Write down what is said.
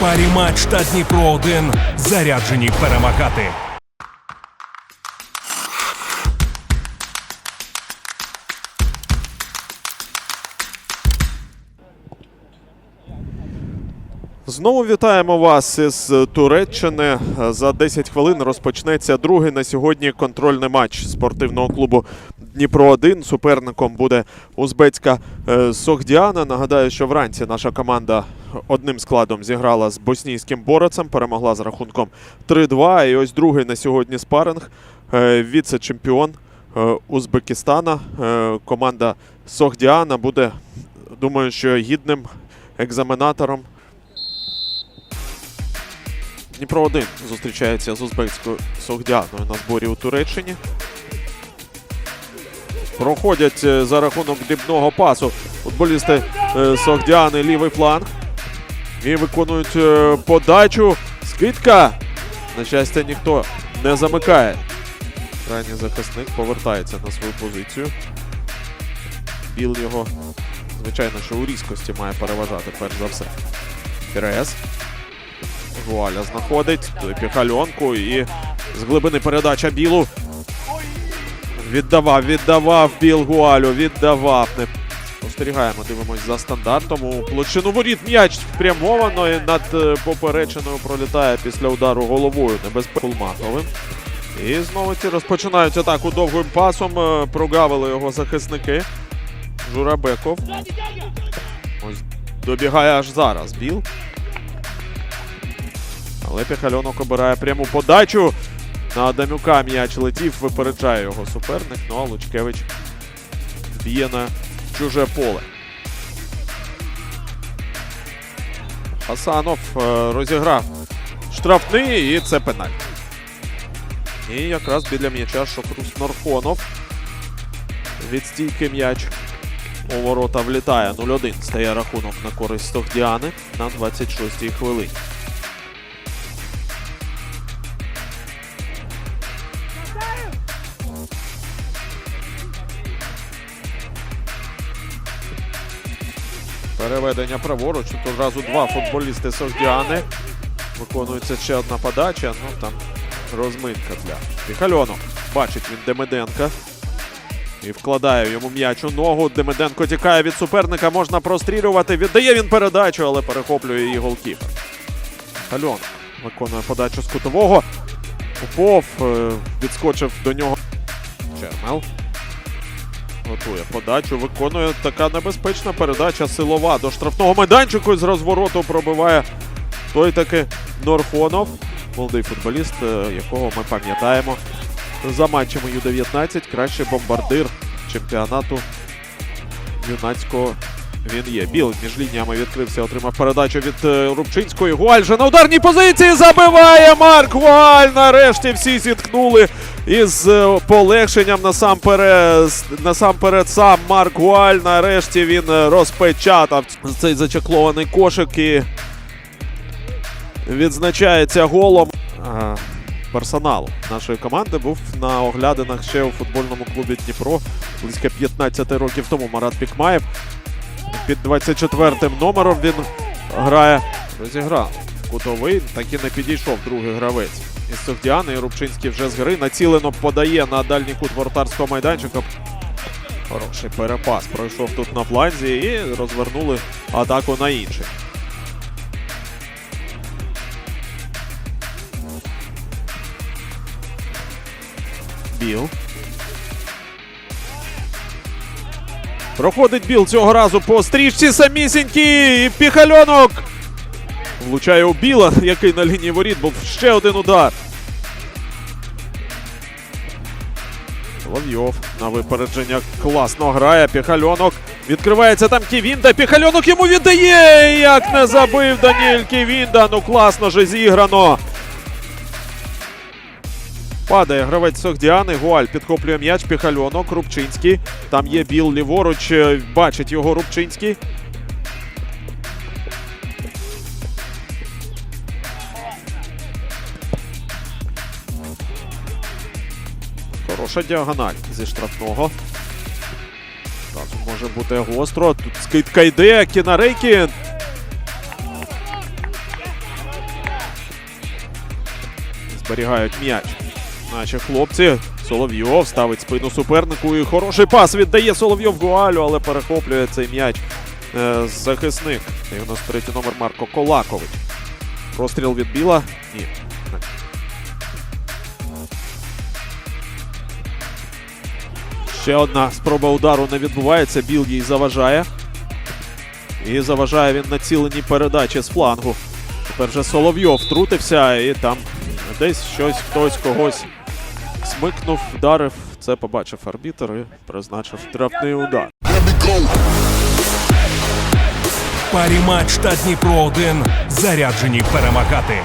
Парі матч та Дніпро 1 заряджені перемагати. Знову вітаємо вас із Туреччини. За 10 хвилин розпочнеться другий на сьогодні контрольний матч спортивного клубу Дніпро 1 Суперником буде узбецька е, Согдіана. Нагадаю, що вранці наша команда одним складом зіграла з боснійським борецем, перемогла з рахунком 3-2. І ось другий на сьогодні спаринг. Е, Віце-чемпіон е, Узбекистана. Команда Согдіана буде, думаю, що гідним екзаменатором Дніпро 1 зустрічається з узбекською Согдяною на зборі у Туреччині. Проходять е, за рахунок дрібного пасу футболісти е, Согдяни лівий фланг. І виконують е, подачу. Скидка. На щастя, ніхто не замикає. Крайній захисник повертається на свою позицію. Біл його, звичайно, що у різкості має переважати перш за все. Пірес. Вуаля знаходить піхальонку і з глибини передача білу. Віддавав, віддавав Біл Гуалю, віддавав. Не спостерігаємо, дивимось за стандартом. У площину воріт м'яч спрямовано і над е, поперечиною пролітає після удару головою небезпекулматовим. І знову ці розпочинають атаку довгим пасом. Е, Прогавили його захисники. Журабеков. Ось добігає аж зараз. Біл. Але Піхальонок обирає пряму подачу. На Адамюка м'яч летів, випереджає його суперник. Ну а Лучкевич б'є на чуже поле. Хасанов е, розіграв штрафний і це пенальті. І якраз біля м'яча Шокрус Норфонов. Від стійки м'яч у ворота влітає 0-1. Стає рахунок на користь Согдіани на 26-й хвилині. Переведення праворуч. Тут одразу два футболісти Согдіани. Виконується ще одна подача. Ну там розминка для Піхальонок. Бачить він Демиденка. І вкладає йому м'яч у ногу. Демиденко тікає від суперника. Можна прострілювати. Віддає він передачу, але перехоплює її голкіпер. Піхальонок виконує подачу з кутового. Попов е, відскочив до нього. Чермел. Готує подачу, виконує така небезпечна передача силова до штрафного майданчику і з розвороту пробиває той таки Норфонов, молодий футболіст, е, якого ми пам'ятаємо за матчами Ю-19. Кращий бомбардир чемпіонату юнацького він є. Біл між лініями відкрився, отримав передачу від е, Рубчинської. Гуаль же на ударній позиції забиває Марк Гуаль. Нарешті всі зіткнули із е, полегшенням насамперед, насамперед сам Марк Гуаль. Нарешті він е, розпечатав цей зачеклований кошик і відзначається голом. Персоналу нашої команди був на оглядинах ще у футбольному клубі Дніпро близько 15 років тому Марат Пікмаєв. Під 24 номером він грає. Розіграв. Кутовий так і не підійшов другий гравець. Із Согдіани і Рубчинський вже з гри націлено подає на дальній кут вратарського майданчика. Хороший перепас. Пройшов тут на фланзі і розвернули атаку на інший. Біл. Проходить Біл цього разу по стрічці самісінький. Піхальонок. Влучає у Біла, який на лінії воріт був ще один удар. Соловйов на випередження класно грає. Піхальонок. Відкривається там Ківінда. Піхальонок йому віддає. Як не забив Даніель Ківінда. Ну класно же зіграно. Падає гравець Согдіани. Гуаль підхоплює м'яч. Піхальонок. Рубчинський. Там є Біл ліворуч. е, Бачить його Рубчинський. Хороша діагональ зі штрафного. Разом може бути гостро. Тут скидка йде. Кінарейкін. Зберігають м'яч. Наші хлопці. Соловйов ставить спину супернику. І хороший пас віддає Соловйов Гуалю, але перехоплює цей м'яч е, захисник. 93 номер Марко Колакович. Простріл від Біла. Ні. Ще одна спроба удару не відбувається. Біл їй заважає. І заважає він націленій передачі з флангу. Тепер же Соловйов втрутився і там десь щось хтось когось смикнув, вдарив. Це побачив арбітер і призначив штрафний удар. Парі матч та Дніпро 1 заряджені перемагати.